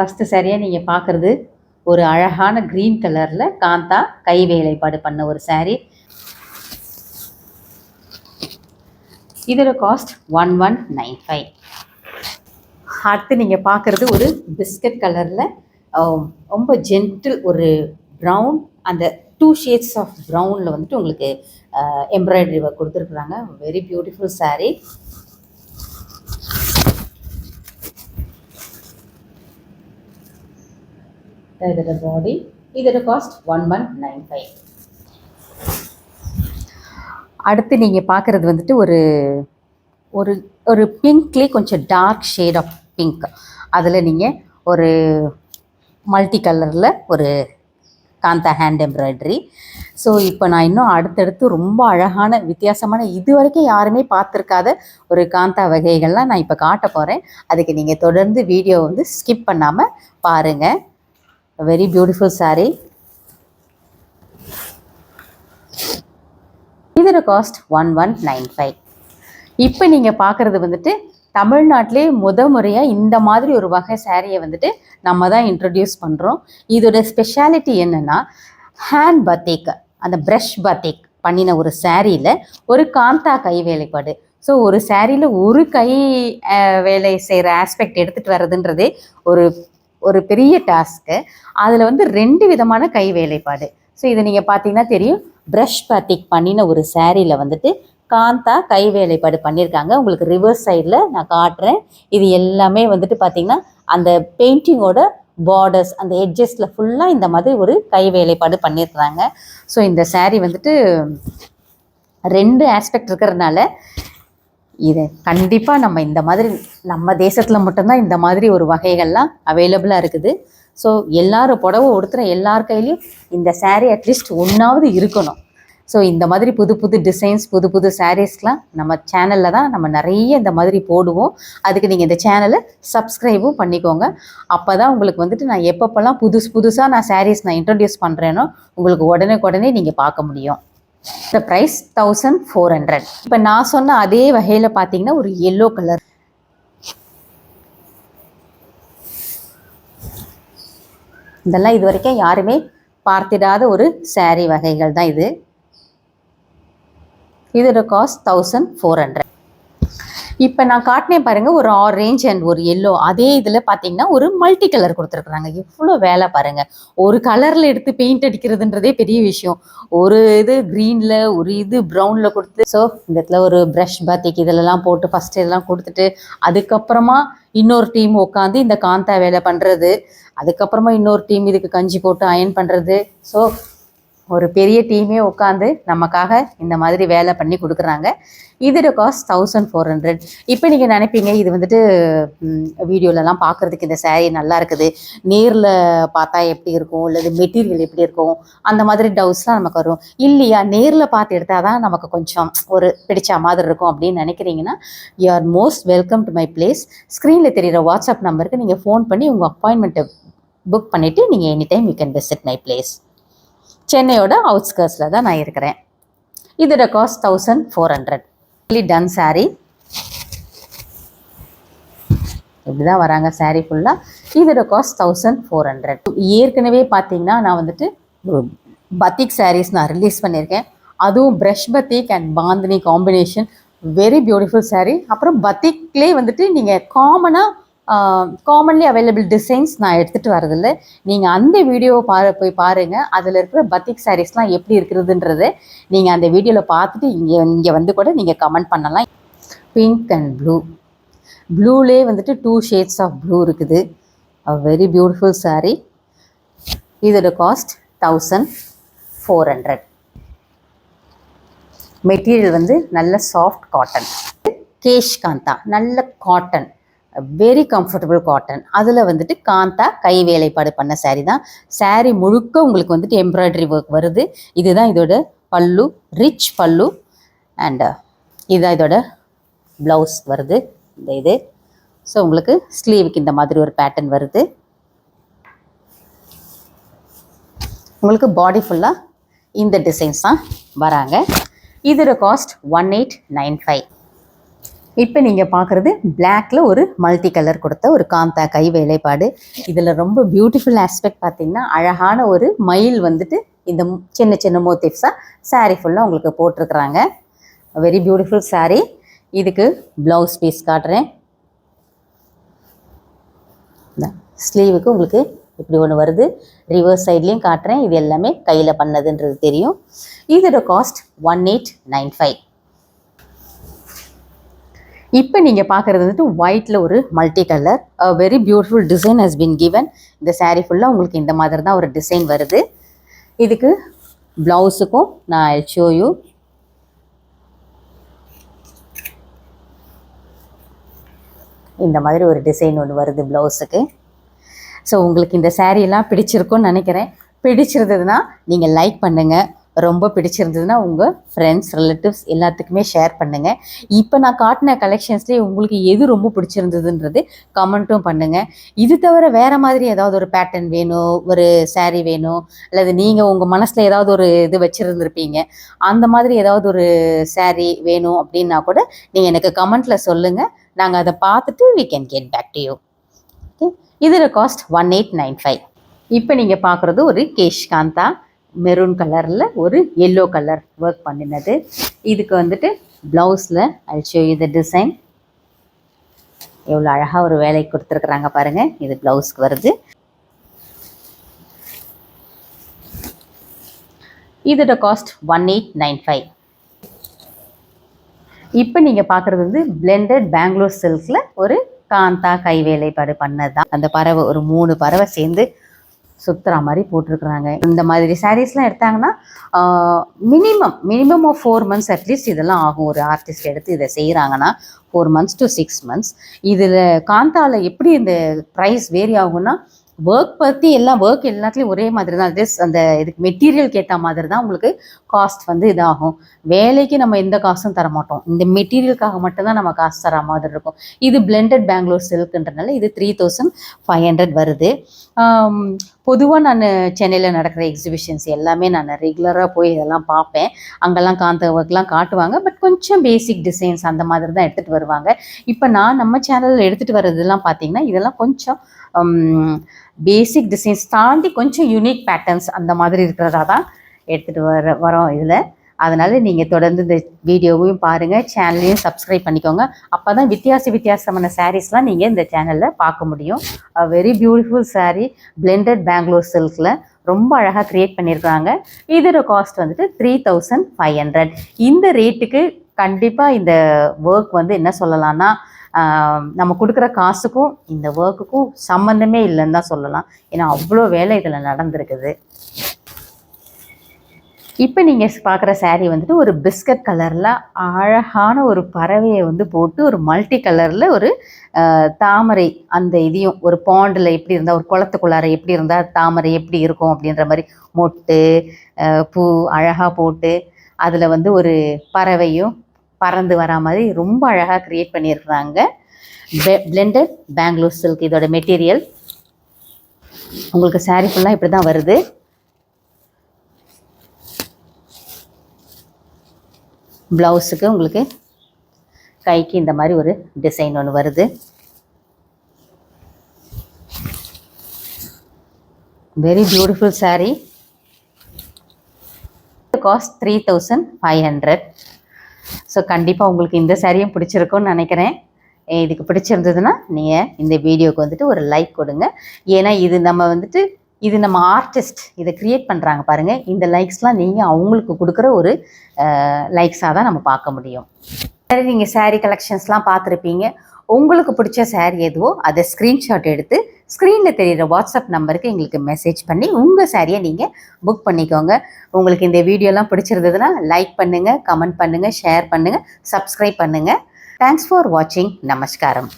First சேரீயாக நீங்கள் பார்க்குறது ஒரு அழகான க்ரீன் கலரில் காந்தா கை வேலைப்பாடு பண்ண ஒரு சாரீ இதோட cost one one nine five அடுத்து நீங்கள் பார்க்குறது ஒரு பிஸ்கட் கலரில் ரொம்ப ஜென்டில் ஒரு ப்ரௌன் அந்த டூ ஷேட்ஸ் ஆஃப் ப்ரௌனில் வந்துட்டு உங்களுக்கு எம்ப்ராய்டரி ஒர்க் கொடுத்துருக்குறாங்க. வெரி பியூட்டிஃபுல் saree இதோட பாடி இதோட cost one one nine five அடுத்து நீங்கள் பார்க்குறது வந்துட்டு ஒரு ஒரு ஒரு பிங்க்லேயே கொஞ்சம் டார்க் ஷேட் ஆஃப் பிங்க் அதில் நீங்கள் ஒரு மல்டி கலரில் ஒரு காந்தா ஹேண்ட் எம்ப்ராய்டரி ஸோ இப்போ நான் இன்னும் அடுத்தடுத்து ரொம்ப அழகான வித்தியாசமான இது வரைக்கும் யாருமே பார்த்துருக்காத ஒரு காந்தா வகைகள்லாம் நான் இப்போ காட்ட போகிறேன் அதுக்கு நீங்கள் தொடர்ந்து வீடியோ வந்து ஸ்கிப் பண்ணாமல் பாருங்கள் வெரி பியூட்டிஃபுல் saree. இதோட cost one one nine five இப்போ நீங்கள் பார்க்குறது வந்துட்டு தமிழ்நாட்டிலே முத முறையாக இந்த மாதிரி ஒரு வகை சேரீயை வந்துட்டு நம்ம தான் இன்ட்ரடியூஸ் பண்ணுறோம் இதோட ஸ்பெஷாலிட்டி என்னென்னா ஹேண்ட் பத்தேக் அந்த ப்ரஷ் பத்தேக் பண்ணின ஒரு சேரீயில் ஒரு காந்தா கை வேலைப்பாடு. ஸோ ஒரு சேரீயில் ஒரு கை வேலை செய்கிற ஆஸ்பெக்ட் எடுத்துகிட்டு வர்றதுன்றதே ஒரு ஒரு பெரிய டாஸ்க்கு அதில் வந்து ரெண்டு விதமான கை வேலைப்பாடு. ஸோ இதை நீங்கள் பார்த்தீங்கன்னா தெரியும். ப்ரஷ் பேத்திக் பண்ணின ஒரு சேரீயில் வந்துட்டு காந்தா கை வேலைப்பாடு பண்ணியிருக்காங்க உங்களுக்கு ரிவர்ஸ் சைடில் நான் காட்டுறேன். இது எல்லாமே வந்துட்டு பார்த்தீங்கன்னா அந்த பெயிண்டிங்கோட பார்டர்ஸ் அந்த எட்ஜஸில் ஃபுல்லாக இந்த மாதிரி ஒரு கை வேலைப்பாடு பண்ணியிருக்கிறாங்க ஸோ இந்த சேரீ வந்துட்டு ரெண்டு ஆஸ்பெக்ட் இருக்கிறதுனால இதை கண்டிப்பாக நம்ம இந்த மாதிரி நம்ம தேசத்தில் மட்டும்தான் இந்த மாதிரி ஒரு வகைகள்லாம் அவைலபிளாக இருக்குது. ஸோ எல்லாரும் புடவை உடுத்துகிற எல்லார் கையிலையும் இந்த saree அட்லீஸ்ட் ஒன்றாவது இருக்கணும். ஸோ இந்த மாதிரி புது புது டிசைன்ஸ் புது புது சாரீஸ்லாம் நம்ம சேனலில் தான் நம்ம நிறைய இந்த மாதிரி போடுவோம். அதுக்கு நீங்கள் இந்த சேனலை சப்ஸ்கிரைபும் பண்ணிக்கோங்க. அப்போ தான் உங்களுக்கு வந்துட்டு நான் எப்பப்போல்லாம் புதுசு புதுசாக நான் சாரீஸ் நான் இன்ட்ரடியூஸ் பண்ணுறேனோ உங்களுக்கு உடனே உடனே நீங்கள் பார்க்க முடியும். The price thousand four hundred இப்போ நான் சொன்ன அதே வகையில் பார்த்தீங்கன்னா ஒரு எல்லோ கலர் இதெல்லாம் இது வரைக்கும் யாருமே பார்த்திடாத ஒரு saree வகைகள் தான் இது. இதோட காஸ்ட் தௌசண்ட் ஃபோர் ஹண்ட்ரட் இப்போ நான் காட்டினேன் பாருங்கள் ஒரு ஆரேஞ்ச் அண்ட் ஒரு எல்லோ அதே இதில் பார்த்தீங்கன்னா ஒரு மல்டி கலர் கொடுத்துருக்குறாங்க. எவ்வளோ வேலை பாருங்கள் ஒரு கலரில் எடுத்து பெயிண்ட் அடிக்கிறதுன்றதே பெரிய விஷயம். ஒரு இது க்ரீனில் ஒரு இது ப்ரௌனில் கொடுத்து ஸோ இந்த இடத்துல ஒரு ப்ரஷ் பாத்திக் இதிலலாம் போட்டு ஃபஸ்ட்டு இதெல்லாம் கொடுத்துட்டு அதுக்கப்புறமா இன்னொரு டீம் உட்காந்து இந்த காந்தா வேலை பண்ணுறது அதுக்கப்புறமா இன்னொரு டீம் இதுக்கு கஞ்சி போட்டு அயன் பண்ணுறது ஸோ ஒரு பெரிய டீமே உட்காந்து நமக்காக இந்த மாதிரி வேலை பண்ணி கொடுக்குறாங்க. இதோட காஸ்ட் தௌசண்ட் ஃபோர் ஹண்ட்ரட் இப்போ நீங்கள் நினைப்பீங்க இது வந்துட்டு வீடியோலலாம் பார்க்குறதுக்கு இந்த சேரீ நல்லா இருக்குது. நேரில் பார்த்தா எப்படி இருக்கும்? இல்லை மெட்டீரியல் எப்படி இருக்கும்? அந்த மாதிரி டவுட்ஸ்லாம் நமக்கு வரும். இல்லையா? நேரில் பார்த்து எடுத்தால் தான் நமக்கு கொஞ்சம் ஒரு பிடிச்ச மாதிரி இருக்கும் அப்படின்னு நினைக்கிறீங்கன்னா you are most welcome to my place ஸ்க்ரீனில் தெரிகிற வாட்ஸ்அப் நம்பருக்கு நீங்கள் ஃபோன் பண்ணி உங்கள் அப்பாயின்மெண்ட்டை புக் பண்ணிவிட்டு நீங்கள் any time you can visit my place சென்னையோட அவுட்ஸ்கர்ட்ஸில் தான் நான் இருக்கிறேன். இதோட காஸ்ட் தௌசண்ட் ஃபோர் ஹண்ட்ரட் டன் saree. இப்படி தான் வராங்க saree ஃபுல்லாக இதோட காஸ்ட் தௌசண்ட் ஃபோர் ஹண்ட்ரட் ஏற்கனவே பார்த்தீங்கன்னா நான் வந்துட்டு பத்திக் சாரீஸ் நான் ரிலீஸ் பண்ணியிருக்கேன். அதுவும் brush batik and bandhani combination very beautiful saree அப்புறம் பத்திக்லேயே வந்துட்டு நீங்கள் காமனாக காமன்லி அவைலபிள் டிசைன்ஸ் நான் எடுத்துகிட்டு வரதில்ல. நீங்கள் அந்த வீடியோவை பாரு போய் பாருங்கள் அதில் இருக்கிற பத்திக் சாரீஸ்லாம் எப்படி இருக்கிறதுன்றது நீங்கள் அந்த வீடியோவில் பார்த்துட்டு இங்கே இங்கே வந்து கூட நீங்கள் கமெண்ட் பண்ணலாம். பிங்க் அண்ட் ப்ளூ ப்ளூலே வந்துட்டு டூ ஷேட்ஸ் ஆஃப் ப்ளூ இருக்குது. வெரி பியூட்டிஃபுல் சாரீ இதோட cost thousand four hundred material வந்து நல்ல சாஃப்ட் காட்டன் கேஷ் காந்தா நல்ல காட்டன் வெரி கம்ஃபர்டபுள் காட்டன் அதில் வந்துட்டு காந்தா கை வேலைப்பாடு பண்ண சாரீ தான். சாரீ முழுக்க உங்களுக்கு வந்துட்டு எம்ப்ராய்டரி ஒர்க் வருது. இதுதான் இதோட பல்லு ரிச் பல்லு. அண்ட் uh, இதுதான் இதோட ப்ளவுஸ் வருது. இந்த இது. ஸோ உங்களுக்கு ஸ்லீவுக்கு இந்த மாதிரி ஒரு பேட்டர்ன் வருது. உங்களுக்கு பாடி ஃபுல்லாக இந்த டிசைன்ஸ் தான் வராங்க. இதோட cost one eight nine five இப்போ நீங்கள் பார்க்குறது பிளாக்ல ஒரு மல்டி கலர் கொடுத்த ஒரு காந்தா கை வேலைப்பாடு. இதில் ரொம்ப பியூட்டிஃபுல் ஆஸ்பெக்ட் பார்த்தீங்கன்னா அழகான ஒரு மயில் வந்துட்டு இந்த சின்ன சின்ன மோட்டிவ்ஸாக சாரீ ஃபுல்லாக உங்களுக்கு போட்டிருக்கிறாங்க. வெரி பியூட்டிஃபுல் சாரீ இதுக்கு ப்ளவுஸ் பீஸ் காட்டுறேன். ஸ்லீவுக்கு உங்களுக்கு இப்படி ஒன்று வருது. ரிவர்ஸ் சைட்லேயும் காட்டுறேன். இது எல்லாமே கையில் பண்ணதுன்றது தெரியும். இதோட cost one eight nine five இப்போ நீங்கள் பார்க்குறது வந்துட்டு ஒயிட்டில் ஒரு multi colour very beautiful design has been given இந்த சாரீ ஃபுல்லாக உங்களுக்கு இந்த மாதிரி தான் ஒரு டிசைன் வருது. இதுக்கு ப்ளவுஸுக்கும் நான் ஐ ஷோ யூ இந்த மாதிரி ஒரு டிசைன் ஒன்று வருது ப்ளவுஸுக்கு ஸோ உங்களுக்கு இந்த saree பிடிச்சிருக்கும்னு நினைக்கிறேன். பிடிச்சிருந்ததுன்னா நீங்கள் லைக் பண்ணுங்கள் ரொம்ப பிடிச்சிருந்ததுன்னா உங்கள் ஃப்ரெண்ட்ஸ் ரிலேட்டிவ்ஸ் எல்லாத்துக்குமே ஷேர் பண்ணுங்கள் இப்போ நான் காட்டின கலெக்ஷன்ஸ்லேயே உங்களுக்கு எது ரொம்ப பிடிச்சிருந்ததுன்றது கமெண்ட்டும் பண்ணுங்கள் இது தவிர வேறு மாதிரி ஏதாவது ஒரு பேட்டர்ன் வேணும் ஒரு சாரீ வேணும் அல்லது நீங்கள் உங்கள் மனசில் ஏதாவது ஒரு இது வச்சுருந்துருப்பீங்க. அந்த மாதிரி ஏதாவது ஒரு சாரீ வேணும் அப்படின்னா கூட நீங்கள் எனக்கு கமெண்ட்டில் சொல்லுங்கள் நாங்கள் அதை பார்த்துட்டு we can get back to you okay இதோட cost one eight nine five இப்போ நீங்கள் பார்க்குறது ஒரு கேஷ்காந்தா மெரூன் கலரில் ஒரு எல்லோ கலர் ஒர்க் பண்ணினது. இதுக்கு வந்துட்டு ப்ளவுஸில் ஐ இது டிசைன் எவ்வளோ அழகாக ஒரு வேலை கொடுத்துருக்குறாங்க பாருங்கள் இது ப்ளவுஸ்க்கு வருது. இதோட cost one eight nine five இப்போ நீங்கள் பார்க்குறது வந்து பிளெண்டட் பெங்களூர் சில்கில் ஒரு காந்தா கை வேலைப்பாடு பண்ணது. தான் அந்த பறவை ஒரு மூணு பறவை சேர்ந்து சுத்துற மாதிரி போட்டிருக்கிறாங்க. இந்த மாதிரி சாரீஸ்லாம் எடுத்தாங்கன்னா minimum minimum of four months at least இதெல்லாம் ஆகும். ஒரு ஆர்டிஸ்ட் எடுத்து இதை செய்கிறாங்கன்னா four months to six months இதில் காந்தாவில் எப்படி இந்த ப்ரைஸ் வேரி ஆகும்னா ஒர்க் பற்றி எல்லாம் ஒர்க் எல்லாத்துலேயும் ஒரே மாதிரி தான். ஜஸ்ட் அந்த இதுக்கு மெட்டீரியலுக்கு ஏற்ற மாதிரி தான் உங்களுக்கு காஸ்ட் வந்து இதாகும். வேலைக்கு நம்ம எந்த காசும் தர மாட்டோம். இந்த மெட்டீரியலுக்காக மட்டும்தான் நம்ம காசு தர மாதிரி இருக்கும். இது பிளெண்டட் பெங்களூர் சில்க்குன்றனால இது த்ரீ தௌசண்ட் ஃபைவ் ஹண்ட்ரட் வருது. பொதுவாக நான் சென்னையில் நடக்கிற எக்ஸிபிஷன்ஸ் எல்லாமே நான் ரெகுலராக போய் இதெல்லாம் பார்ப்பேன். அங்கெல்லாம் காந்த ஒர்க்லாம் காட்டுவாங்க. பட் கொஞ்சம் பேசிக் டிசைன்ஸ் அந்த மாதிரி தான் எடுத்துகிட்டு வருவாங்க. இப்போ நான் நம்ம சேனலில் எடுத்துகிட்டு வர்றதெல்லாம் பார்த்தீங்கன்னா இதெல்லாம் கொஞ்சம் பேசிக் டிசைன்ஸ் தாண்டி கொஞ்சம் யூனிக் பேட்டர்ன்ஸ் அந்த மாதிரி இருக்கிறதா தான் எடுத்துகிட்டு வர வரோம் இதில். அதனால் நீங்கள் தொடர்ந்து இந்த வீடியோவையும் பாருங்கள் சேனலையும் சப்ஸ்கிரைப் பண்ணிக்கோங்க. அப்போ தான் வித்தியாச வித்தியாசமான சாரீஸ்லாம் நீங்கள் இந்த சேனலில் பார்க்க முடியும். Very beautiful saree blended Bangalore சில்கில் ரொம்ப அழகாக க்ரியேட் பண்ணியிருக்காங்க இதோட காஸ்ட் வந்துட்டு த்ரீ தௌசண்ட் ஃபைவ் ஹண்ட்ரட் இந்த ரேட்டுக்கு கண்டிப்பாக இந்த ஒர்க் வந்து என்ன சொல்லலாம்னா நம்ம கொடுக்குற காசுக்கும் இந்த ஒர்க்குக்கும் சம்மந்தமே இல்லைன்னு தான் சொல்லலாம். ஏன்னா அவ்வளோ வேலை இதில் நடந்திருக்குது. இப்போ நீங்கள் பார்க்குற சேரீ வந்துட்டு ஒரு பிஸ்கட் கலரில் அழகான ஒரு பறவையை வந்து போட்டு ஒரு மல்டி கலரில் ஒரு தாமரை அந்த இதையும் ஒரு பாண்டில் எப்படி இருந்தால் ஒரு குளத்துக்குள்ளார எப்படி இருந்தால் தாமரை எப்படி இருக்கும் அப்படின்ற மாதிரி மொட்டு பூ அழகாக போட்டு அதில் வந்து ஒரு பறவையும் பறந்து வரா மாதிரி ரொம்ப அழகாக க்ரியேட் பண்ணியிருக்கிறாங்க. பிளெண்டட் பெங்களூர் சில்க் இதோட மெட்டீரியல் உங்களுக்கு சாரீ ஃபுல்லாக இப்படி தான் வருது. ப்ளவுஸுக்கு உங்களுக்கு கைக்கு இந்த மாதிரி ஒரு டிசைன் ஒன்று வருது. Very beautiful saree. Cost three thousand five hundred so கண்டிப்பாக உங்களுக்கு இந்த சாரியும் பிடிச்சிருக்கும்னு நினைக்கிறேன். இதுக்கு பிடிச்சிருந்ததுன்னா நீங்கள் இந்த வீடியோக்கு வந்துட்டு ஒரு லைக் கொடுங்க. ஏன்னா இது நம்ம வந்துட்டு இது நம்ம ஆர்டிஸ்ட் இதை க்ரியேட் பண்ணுறாங்க பாருங்கள் இந்த லைக்ஸ்லாம் நீங்கள் அவங்களுக்கு கொடுக்குற ஒரு லைக்ஸாக தான் நம்ம பார்க்க முடியும். சரி நீங்கள் சேரீ கலெக்ஷன்ஸ்லாம் பார்த்துருப்பீங்க. உங்களுக்கு பிடிச்ச சேரீ எதுவோ அதை ஸ்க்ரீன்ஷாட் எடுத்து ஸ்க்ரீனில் தெரிகிற வாட்ஸ்அப் நம்பருக்கு எங்களுக்கு மெசேஜ் பண்ணி உங்கள் சாரியை நீங்கள் புக் பண்ணிக்கோங்க. உங்களுக்கு இந்த வீடியோலாம் பிடிச்சிருந்ததுன்னா லைக் பண்ணுங்கள் கமெண்ட் பண்ணுங்கள் ஷேர் பண்ணுங்கள் சப்ஸ்கிரைப் பண்ணுங்கள் தேங்க்ஸ் ஃபார் வாட்சிங் நமஸ்காரம்.